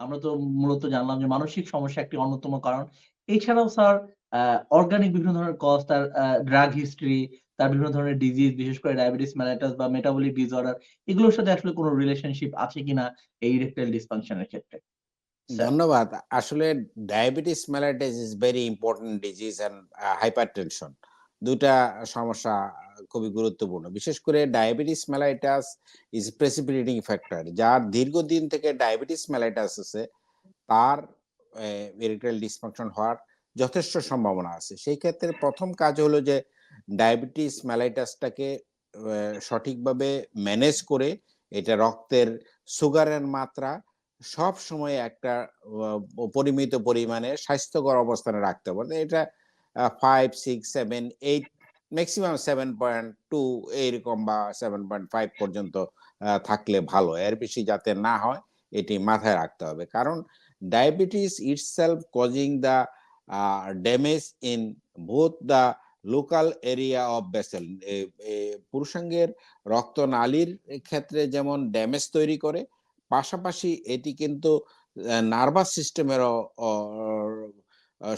আমরা তো মূলত জানলাম যে মানসিক সমস্যা একটি অন্যতম কারণ। এছাড়াও স্যার অর্গানিক বিভিন্ন ধরনের কজ তার ড্রাগ হিস্ট্রি, তার বিভিন্ন ধরনের ডিজিজ বিশেষ করে ডায়াবেটিস মেলাইটাস বা মেটাবলিক ডিসঅর্ডার এগুলোর সাথে আসলে কোনো রিলেশনশিপ আছে কিনা এই ইরেকটাইল ডিসফাংশন এর ক্ষেত্রে? ধন্যবাদ। আসলে diabetes mellitus is very important disease uh hypertension ২ টা সমস্যা খুবই গুরুত্বপূর্ণ। বিশেষ করে diabetes mellitus is precipitating factor. যার দীর্ঘদিন থেকে ডায়াবেটিস মেলাইটাস আছে, তার ইরেকটাইল ডিসফাংশন হওয়ার যথেষ্ট সম্ভাবনা আছে। সেই ক্ষেত্রে প্রথম কাজ হলো যে ডায়াবেটিস মেলাইটাসটাকে সঠিকভাবে ম্যানেজ করে এটা রক্তের সুগারের মাত্রা সবসময় একটা পরিমিত পরিমাণে স্বাস্থ্যকর অবস্থানে রাখতে হবে। অর্থাৎ এটা আ ৫, ৬, ৭, ৮ মেক্সিমাম ৭.2 এইরকম বা ৭.5 পর্যন্ত থাকলে ভালো। এর বেশি যাতে না হয় এটি মাথায় রাখতে হবে। কারণ diabetes causing the uh damage in both the local area of a পুরুষাঙ্গের রক্তনালীর ক্ষেত্রে যেমন ড্যামেজ তৈরি করে, পাশাপাশি এটি কিন্তু নার্ভাস সিস্টেমেরও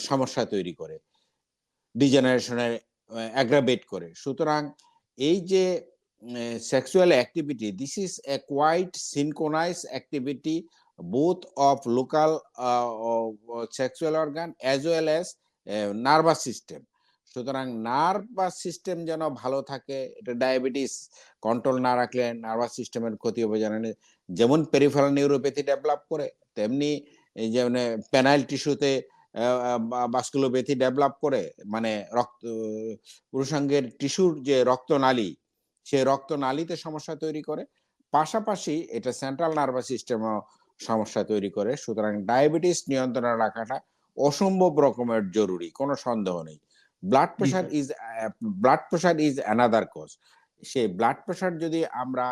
সমস্যা তৈরি করে। ডিজেনারেশন অ্যাগ্রাভেট করে। সুতরাং এই যে sexual activity this is a quite synchronise activity both of local sexual organ as well as nervous system. সুতরাং নার্ভাস সিস্টেম যেন ভালো থাকে, এটা ডায়াবেটিস কন্ট্রোল না রাখলে নার্ভাস সিস্টেমের ক্ষতি হবে জানেন। যেমন পেরিফেরাল নিউরোপ্যাথি ডেভেলপ করে তেমনি এই যে মানে পেনাইল টিস্যুতে আ আ বা ডেভেলপ করে মানে রক্ত পুরুষাঙ্গের টিস্যুর যে রক্তনালী, সে রক্তনালীতে সমস্যা তৈরি করে। পাশাপাশি এটা সেন্ট্রাল নার্ভাস সিস্টেমেও সমস্যা তৈরি করে। সুতরাং ডায়াবেটিস নিয়ন্ত্রণে রাখাটা অসম্ভব রকমের জরুরি। কোনো সন্দেহ নেই। Blood pressure is blood pressure is another cause. সেই ব্লাড প্রেশার যদি আমরা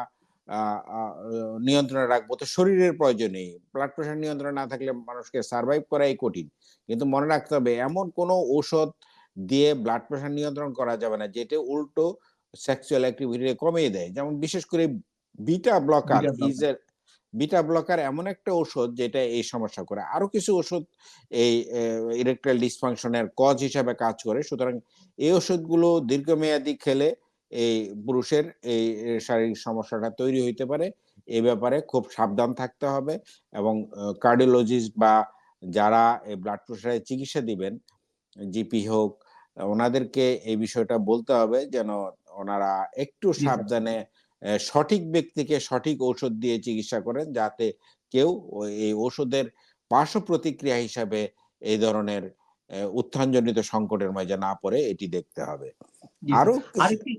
নিয়ন্ত্রণে রাখব তো শরীরের প্রয়োজন নেই। ব্লাড প্রেশার নিয়ন্ত্রণে না থাকলে মানুষকে সারভাইভ করাই কঠিন। কিন্তু মনে রাখতে হবে এমন কোন ঔষধ দিয়ে ব্লাড প্রেশার নিয়ন্ত্রণ করা যাবে না যেটা উল্টো সেক্সুয়াল অ্যাক্টিভিটি কমিয়ে দেয়। যেমন বিশেষ করে beta blocker blocker. Beta blocker এমন একটা ঔষধ যেটা এই সমস্যা করে। আরও কিছু ওষুধ এই ইরেকটাইল ডিসফাংশন এর কজ হিসাবে কাজ করে। সুতরাং এই ওষুধগুলো দীর্ঘমেয়াদী খেলে এই পুরুষের এই শারীরিক সমস্যাটা তৈরি হইতে পারে। এ ব্যাপারে খুব সাবধান থাকতে হবে এবং কার্ডিওলজিস্ট বা যারা এই ব্লাড প্রেশারের চিকিৎসা দিবেন, জিপি হোক, ওনাদেরকে এই বিষয়টা বলতে হবে যেন ওনারা একটু সাবধানে সঠিক ব্যক্তিকে সঠিক ঔষধ দিয়ে চিকিৎসা করেন যাতে কেউ এই ঔষধের পার্শ্ব প্রতিক্রিয়া হিসাবে এই ধরনের উত্থানজনিত সংকটের মাঝে না পড়ে এটি দেখতে হবে। আরও আরেকটি